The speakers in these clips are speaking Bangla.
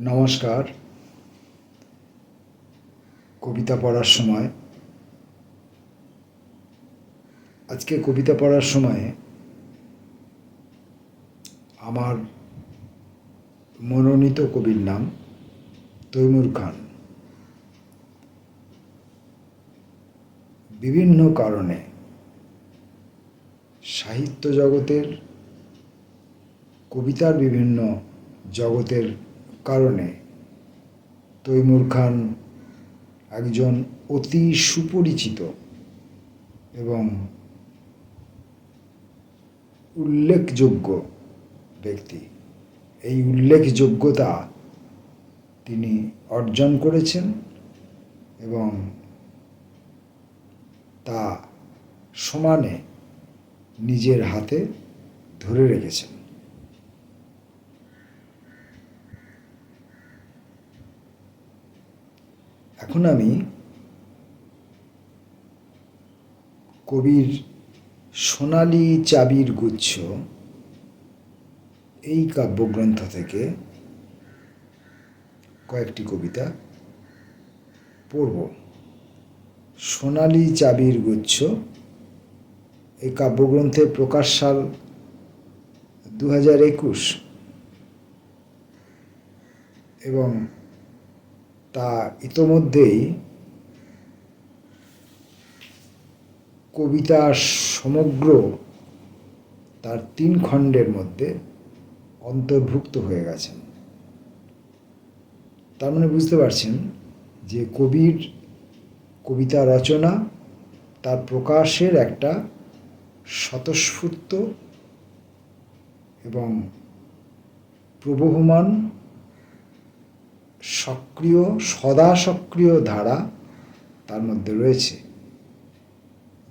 নমস্কার। কবিতা পড়ার সময়, আজকে কবিতা পড়ার সময়ে আমার মনোনীত কবির নাম তৈমুর খান। বিভিন্ন কারণে সাহিত্য জগতের, কবিতার বিভিন্ন জগতের কারণে তৈমুর খান একজন অতি সুপরিচিত এবং উল্লেখযোগ্য ব্যক্তি। এই উল্লেখযোগ্যতা তিনি অর্জন করেছেন এবং তা সমানে নিজের হাতে ধরে রেখেছেন। এখন আমি কবির সোনালি চাবির গুচ্ছ এই কাব্যগ্রন্থ থেকে কয়েকটি কবিতা পড়ব। সোনালি চাবির গুচ্ছ এই কাব্যগ্রন্থের প্রকাশ সাল দু হাজার একুশ এবং তা ইতোমধ্যেই কবিতা সমগ্র তার তিন খণ্ডের মধ্যে অন্তর্ভুক্ত হয়ে গেছেন। তার মানে বুঝতে পারছেন যে কবির কবিতা রচনা তার প্রকাশের একটা স্বতঃস্ফূর্ত এবং প্রবহমান সক্রিয়, সদা সক্রিয় ধারা তার মধ্যে রয়েছে।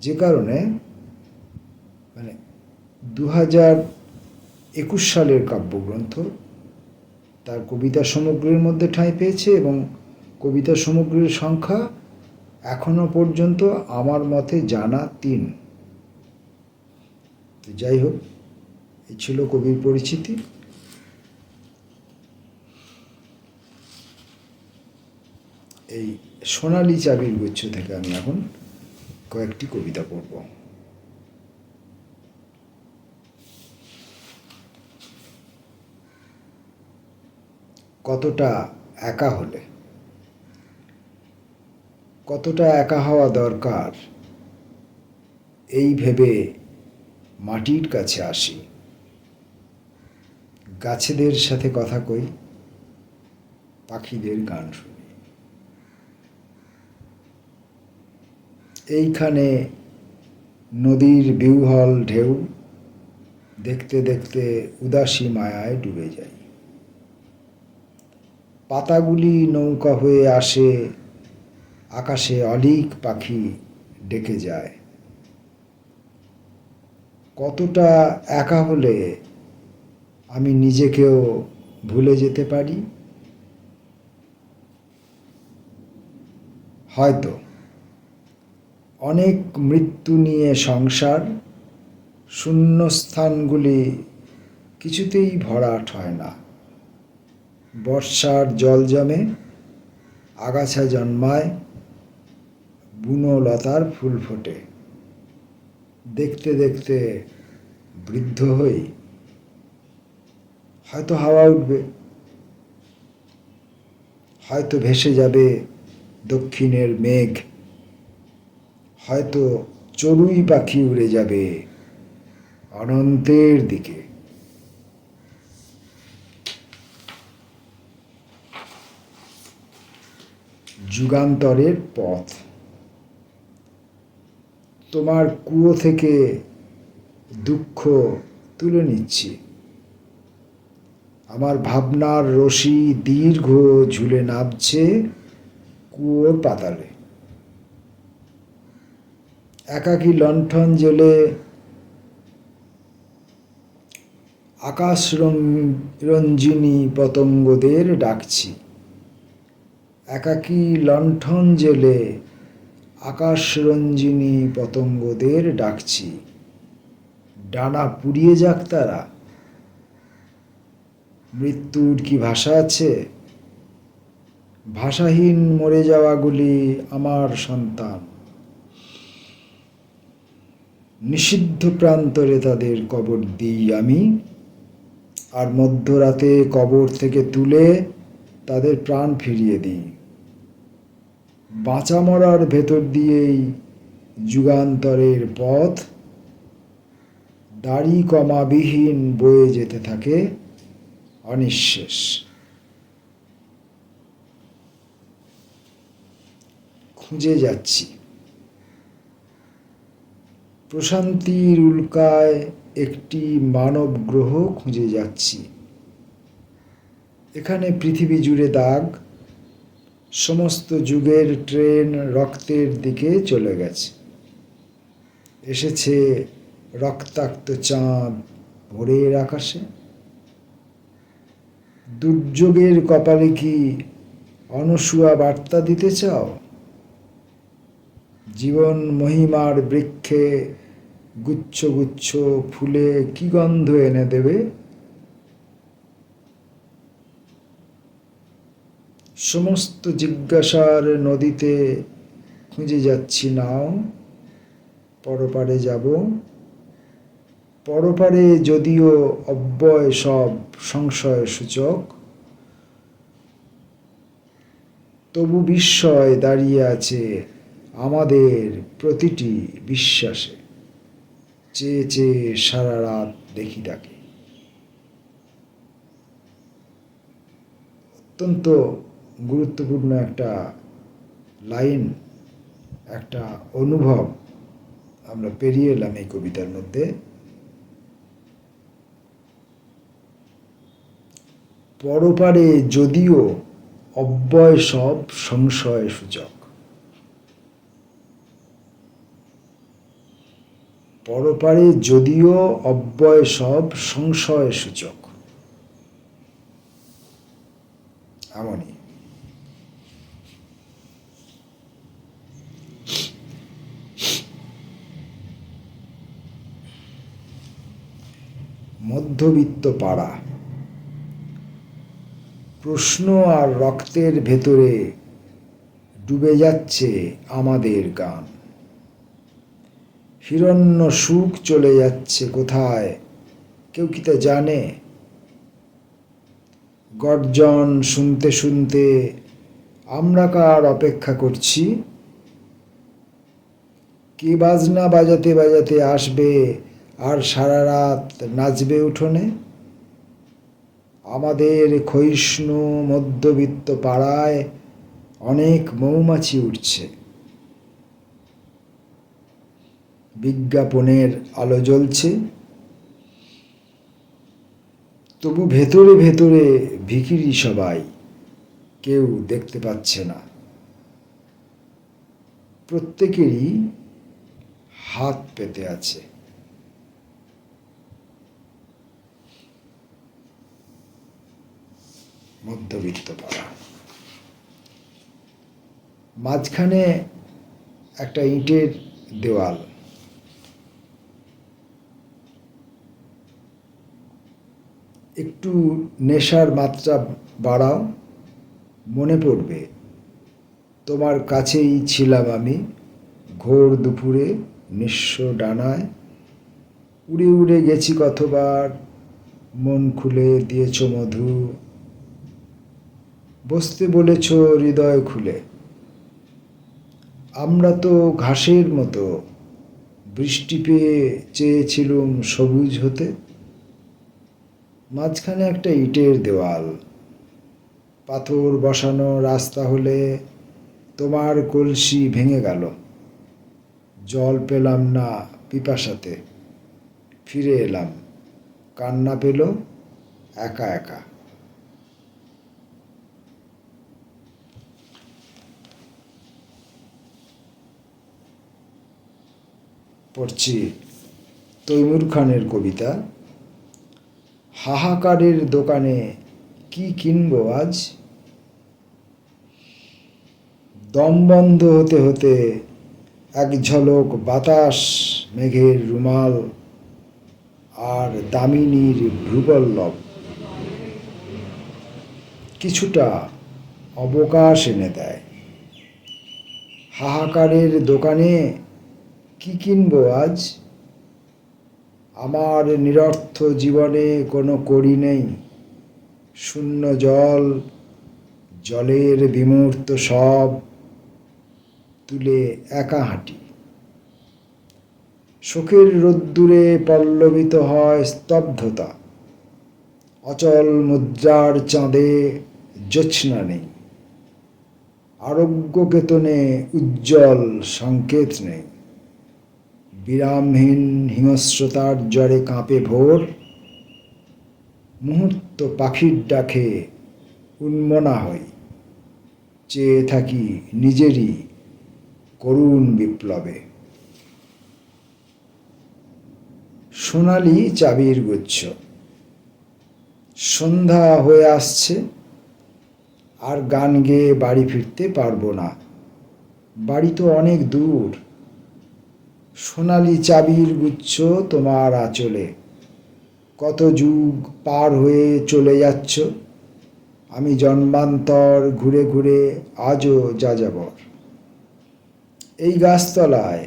যে কারণে মানে দু হাজার একুশ সালের কাব্যগ্রন্থ তার কবিতা সমগ্রের মধ্যে ঠাঁই পেয়েছে এবং কবিতা সমগ্রের সংখ্যা এখনও পর্যন্ত আমার মতে জানা তিন। যাই হোক, এ ছিল কবির পরিচিতি। এই সোনালি চাবির গুচ্ছ থেকে আমি এখন কয়েকটি কবিতা পড়ব। কতটা একা হলে? কতটা একা হওয়া দরকার? এই ভেবে মাটির কাছে আসি। গাছেদের সাথে কথা কই, পাখিদের গান শুনি। এইখানে নদীর বিউহল ঢেউ দেখতে দেখতে উদাসী মায়ায় ডুবে যাই পাতাগুলি নৌকা হয়ে আসে, আকাশে অলিক পাখি ডেকে যায়। কতটা একা হলে আমি নিজেকেও ভুলে যেতে পারি? হয়তো অনেক মৃত্যু নিয়ে সংসার, শূন্যস্থানগুলি কিছুতেই ভরাট হয় না। বর্ষার জল জমে, আগাছা জন্মায় বুনো লতার ফুল ফোটে। দেখতে দেখতে বৃদ্ধ হই, হয়তো হাওয়া উঠবে, হয়তো ভেসে যাবে দক্ষিণের মেঘ। হয়তো চড়ুই পাখি উড়ে যাবে অনন্তের দিকে। যুগান্তরের পথ। তোমার কুয়ো থেকে দুঃখ তুলে নিচ্ছি। আমার ভাবনার রশি দীর্ঘ ঝুলে নামছে কুয়োর পাতালে। একাকী লণ্ঠন জ্বলে আকাশ রঞ্জিনী পতঙ্গদের ডাকছি। একাকী লণ্ঠন জেলে আকাশরঞ্জিনী পতঙ্গদের ডাকছি। ডানা পুড়িয়ে যাক তারা। মৃত্যুর কি ভাষা আছে? ভাষাহীন মরে যাওয়াগুলি আমার সন্তান। নিষিদ্ধ প্রান্তরে তাদের কবর দিই আমি। আর মধ্যরাতে কবর থেকে তুলে তাদের প্রাণ ফিরিয়ে দিই। বাঁচা মরার ভেতর দিয়েই যুগান্তরের পথ। দাড়ি কমাবিহীন বয়ে যেতে থাকে অনিঃশেষ। খুঁজে যাচ্ছি। প্রশান্তির উল্কায় একটি মানব গ্রহ খুঁজে যাচ্ছি। এখানে পৃথিবী জুড়ে দাগ, সমস্ত যুগের ট্রেন রক্তের দিকে চলে গেছে। এসেছে রক্তাক্ত চাঁদ ভোরের আকাশে। দুর্যোগের কপালে কি অনসুয়া বার্তা দিতে চাও? জীবন মহিমার বৃক্ষে গুচ্ছ গুচ্ছ ফুলে কি গন্ধ এনে দেবে? সমস্ত জিজ্ঞাসার নদীতে খুঁজে যাচ্ছি নাও, পরপারে যাব। পরপারে যদিও অব্যয় সব সংশয় সূচক, তবু বিস্ময় দাঁড়িয়ে আছে আমাদের প্রতিটি বিশ্বাসে চেয়ে চেয়ে সারা রাত দেখি তাকে। অত্যন্ত গুরুত্বপূর্ণ একটা লাইন, একটা অনুভব আমরা পেরিয়ে এলাম এই কবিতার মধ্যে। পরপারে যদিও অব্যয় সব সংশয় সূচক। পরপারে যদিও অব্যয় সব সংশয় সূচক। এমনই মধ্যবিত্ত পাড়া। প্রশ্ন আর রক্তের ভেতরে ডুবে যাচ্ছে আমাদের গান। হিরণ্য সুখ চলে যাচ্ছে কোথায়? কেউ কি তা জানে? গর্জন শুনতে শুনতে আমরা কার অপেক্ষা করছি? কে বাজনা বাজাতে বাজাতে আসবে আর সারা রাত নাচবে উঠোনে? আমাদের ক্ষয়িষ্ণু মধ্যবিত্ত পাড়ায় অনেক মৌমাছি উঠছে বিজ্ঞাপনের আলো জ্বলছে। তবু ভেতরে ভেতরে ভিখিরি সবাই কেউ দেখতে পাচ্ছে না। প্রত্যেকেরই হাত পেতে আছে। মধ্যবিত্ত পাড়া। মাঝখানে একটা ইটের দেওয়াল। একটু নেশার মাত্রা বাড়াও, মনে পড়বে। তোমার কাছেই ছিলাম আমি, ঘোর দুপুরে, নিঃস্ব ডানায়। উড়ে উড়ে গেছি কতবার, মন খুলে দিয়েছ মধু। বসতে বলেছ হৃদয় খুলে। আমরা তো ঘাসের মতো, বৃষ্টি পেয়ে চেয়েছিলুম সবুজ হতে। মাঝখানে একটা ইটের দেওয়াল। পাথর বসানো রাস্তা হলে তোমার কলসি ভেঙে গেল। জল পেলাম না পিপাসাতে। ফিরে এলাম। কান্না পেল একা একা। পড়ছি তৈমুর খানের কবিতা। হাহাকারের দোকানে কি কিনবো আজ? দম বন্ধ হতে হতে এক ঝলক বাতাস, মেঘের রুমাল আর দামিনীর ভ্রুপল্লব কিছুটা অবকাশ এনে দেয়। হাহাকারের দোকানে কি কিনবো আজ? আমার নিরর্থ জীবনে কোনো করি নেই। শূন্য জল, জলের বিমূর্ত সব তুলে একা হাঁটি। শোকের রোদ্দুরে পল্লবিত হয় স্তব্ধতা। অচল মুদ্রার চাঁদে জ্যোৎস্না নেই। আরোগ্য কেতনে উজ্জ্বল সংকেত নেই। বিরামহীন হিংস্রতার জ্বরে কাঁপে ভোর। মুহূর্ত পাখির ডাকে উন্মনা হই। চেয়ে থাকি নিজেরই করুণ বিপ্লবে। সোনালি চাবির গুচ্ছ। সন্ধ্যা হয়ে আসছে, আর গান গেয়ে বাড়ি ফিরতে পারব না। বাড়ি তো অনেক দূর। সোনালি চাবির গুচ্ছ তোমার আঁচলে। কত যুগ পার হয়ে চলে যাচ্ছ। আমি জন্মান্তর ঘুরে ঘুরে আজও যাযাবর। এই গাছতলায়,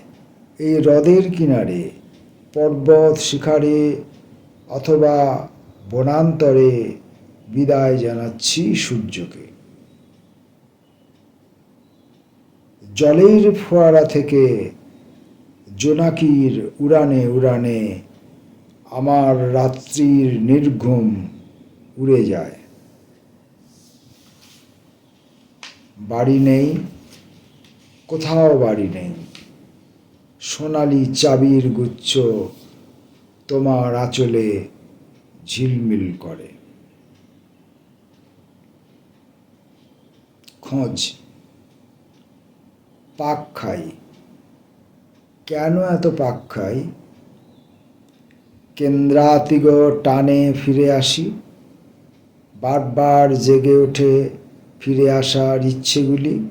এই হ্রদের কিনারে, পর্বত শিখারে অথবা বনান্তরে বিদায় জানাচ্ছি সূর্যকে। জলের ফোয়ারা থেকে জোনাকির উড়ানে উড়ানে আমার রাত্রির নির্ঘুম উড়ে যায়। বাড়ি নেই, কোথাও বাড়ি নেই। সোনালি চাবির গুচ্ছ তোমার আঁচলে ঝিলমিল করে। খোঁজ, পাক খাই। কেন এত পাক খাই? কেন্দ্রাতিগ টানে ফিরে আসি। বারবার জেগে ওঠে ফিরে আসার ইচ্ছেগুলি।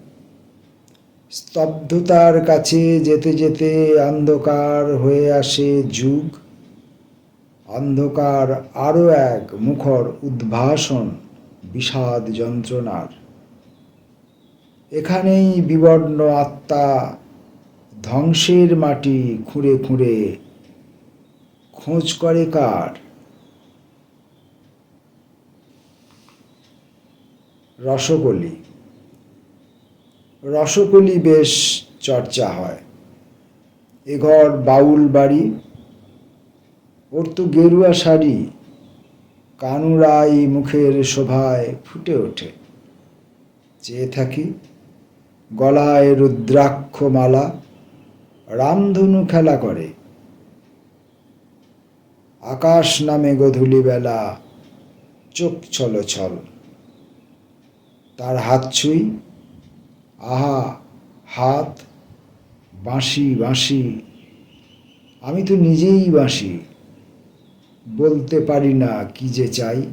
স্তব্ধতার কাছে যেতে যেতে অন্ধকার হয়ে আসে যুগ। অন্ধকার আরও এক মুখর উদ্ভাসন বিষাদ যন্ত্রণার। এখানেই বিবর্ণ আত্মা ধ্বংসের মাটি খুঁড়ে খুঁড়ে। খোঁজ করে কার? রসকলি। রসকলি বেশ চর্চা হয়। এ ঘর বাউল বাড়ি। ওর তো গেরুয়া শাড়ি। কানুরাই মুখের শোভায় ফুটে ওঠে। চেয়ে থাকি গলায় রুদ্রাক্ষ মালা রামধনু খেলা করে। আকাশ নামে গধূলি বেলা চোখ ছল ছল। তার হাত ছুঁই, আহা, হাত, বাঁশি বাঁশি। আমি তো নিজেই বাঁশি, বলতে পারি না কি যে চাই।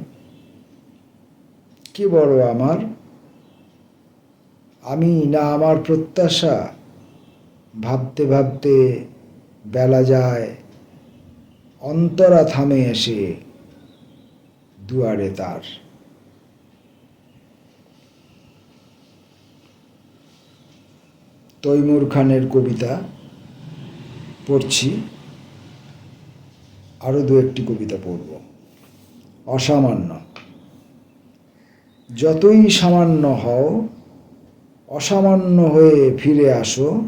কে বড় আমার? আমি না আমার প্রত্যাশা? ভাবতে ভাবতে বেলা যায়, অন্তরা থামে এসে দুয়ারে তার। তৈমুর খানের কবিতা পড়ছি আরও দু একটি কবিতা পড়ব। অসামান্য। যতই সামান্য হও, অসামান্য হয়ে ফিরে আসো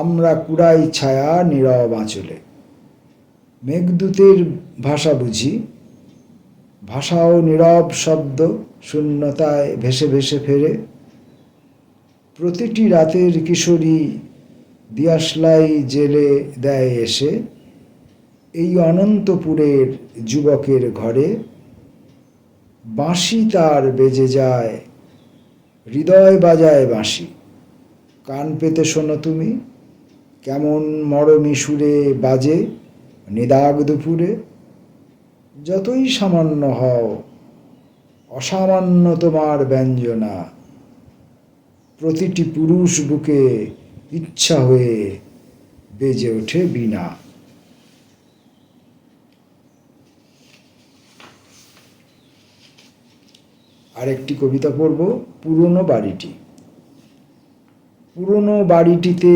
আমরা কুড়াই ছায়া নীরব আঁচলে। মেঘদূতের ভাষা বুঝি, ভাষাও নীরব শব্দ, শূন্যতায় ভেসে ভেসে ফেরে। প্রতিটি রাতের কিশোরী দিয়াশলাই জেলে দেয় এসে, এই অনন্তপুরের যুবকের ঘরে। বাঁশি তার বেজে যায়, হৃদয় বাজায় বাঁশি। কান পেতে শোনো তুমি কেমন মরমি সুরে বাজে, নিদাগ দুপুরে, যতই সামান্য হও, অসামান্য তোমার ব্যঞ্জনা। প্রতিটি পুরুষ বুকে ইচ্ছা হয়ে বেজে ওঠে বিনা আরেকটি কবিতা পড়ব, পুরনো বাড়িটি। পুরনো বাড়িটিতে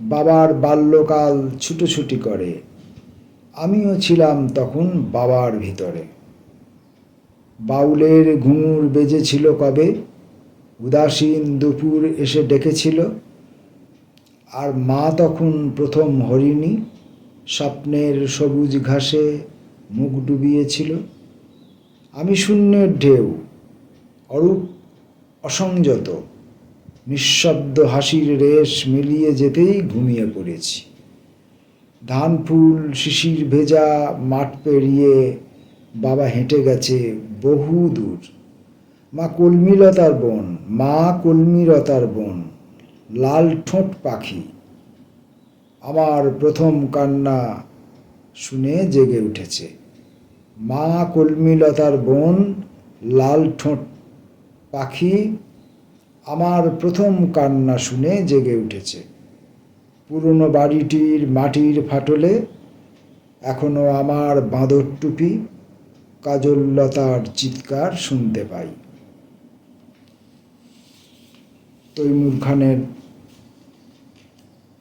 বাবার বাল্যকাল ছুটোছুটি করে। আমিও ছিলাম তখন বাবার ভিতরে। বাউলের ঘুঙুর বেজেছিল কবে? উদাসীন দুপুর এসে ডেকেছিল। আর মা তখন প্রথম হরিণী, স্বপ্নের সবুজ ঘাসে মুখ ডুবিয়েছিল। আমি শূন্যের ঢেউ, অরূপ, অসংযত। নিঃশব্দ হাসির রেশ মিলিয়ে যেতেই ঘুমিয়ে পড়েছি। ধান ফুল শিশির ভেজা, মাঠ পেরিয়ে বাবা হেঁটে গেছে বহু দূর। মা কলমিলতার বোন, মা কলমিলতার বোন, লাল ঠোঁট পাখি। আমার প্রথম কান্না শুনে জেগে উঠেছে। মা কলমিলতার বোন, লাল ঠোঁট পাখি আমার প্রথম কান্না শুনে জেগে উঠেছে। পুরনো বাড়িটির মাটির ফাটলে এখনও আমার বাঁদর টুপি, কাজললতার চিৎকার শুনতে পাই। তৈমুর খানের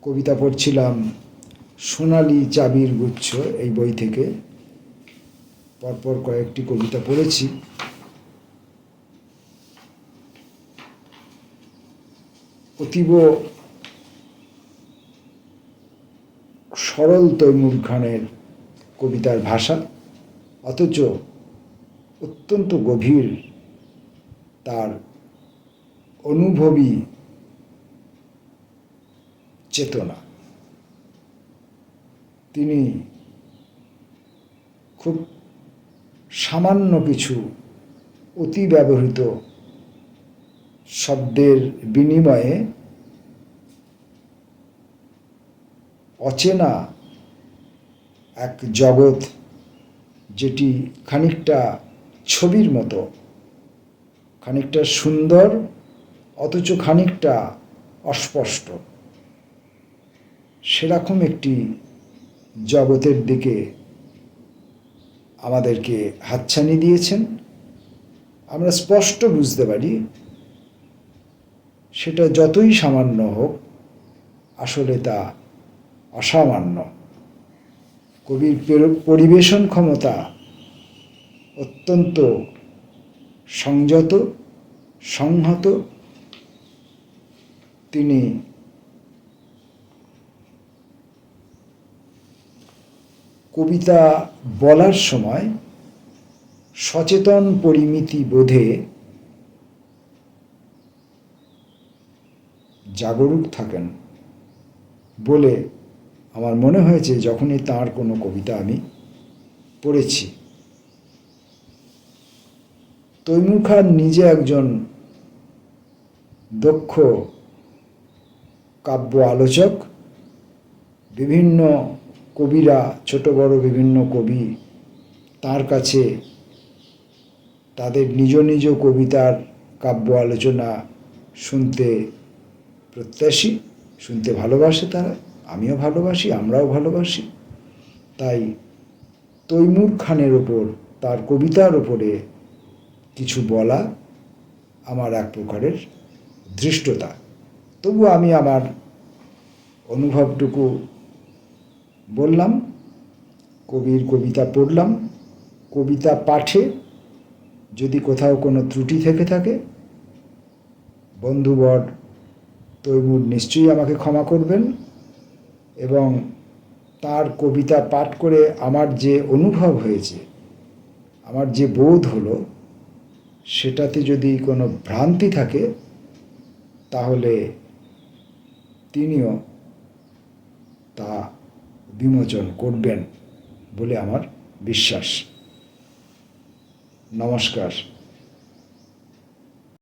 কবিতা পড়ছিলাম সোনালি চাবির গুচ্ছ এই বই থেকে। পরপর কয়েকটি কবিতা পড়েছি। অতীব সরল তৈমুর খানের কবিতার ভাষা, অথচ অত্যন্ত গভীর তার অনুভবী চেতনা। তিনি খুব সামান্য কিছু অতি ব্যবহৃত শব্দের বিনিময়ে অচেনা এক জগৎ যেটি খানিকটা ছবির মতো, খানিকটা সুন্দর, অথচ খানিকটা অস্পষ্ট। সেরকম একটি জগতের দিকে আমাদেরকে হাতছানি দিয়েছেন। আমরা স্পষ্ট বুঝতে পারি সেটা যতই সামান্য হোক, আসলে তা অসামান্য। কবির পরিবেশন ক্ষমতা অত্যন্ত সংযত, সংহত। তিনি কবিতা বলার সময় সচেতন পরিমিতি বোধে জাগরুক থাকেন বলে আমার মনে হয়েছে যখনই তার কোনো কবিতা আমি পড়েছি। তৈমুর খান নিজে একজন দক্ষ কাব্য আলোচক, বিভিন্ন কবিরা, ছোট, বড় বিভিন্ন কবি তার কাছে তাদের নিজ নিজ কবিতার কাব্য আলোচনা শুনতে প্রত্যাশী, শুনতে ভালোবাসে তারা, আমিও ভালোবাসি, আমরাও ভালোবাসি। তাই তৈমুর খানের ওপর, তার কবিতার ওপরে কিছু বলা আমার এক প্রকারের ধৃষ্টতা। তবু আমি আমার অনুভবটুকু বললাম, কবির কবিতা পড়লাম। কবিতা পাঠে যদি কোথাও কোনো ত্রুটি থেকে থাকে, বন্ধুবর তৈমুর নিশ্চয়ই আমাকে ক্ষমা করবেন এবং তার কবিতা পাঠ করে আমার যে অনুভব হয়েছে, আমার যে বোধ হলো, সেটাতে যদি কোনো ভ্রান্তি থাকে, তাহলে তিনিও তা বিমোচন করবেন বলে আমার বিশ্বাস। নমস্কার।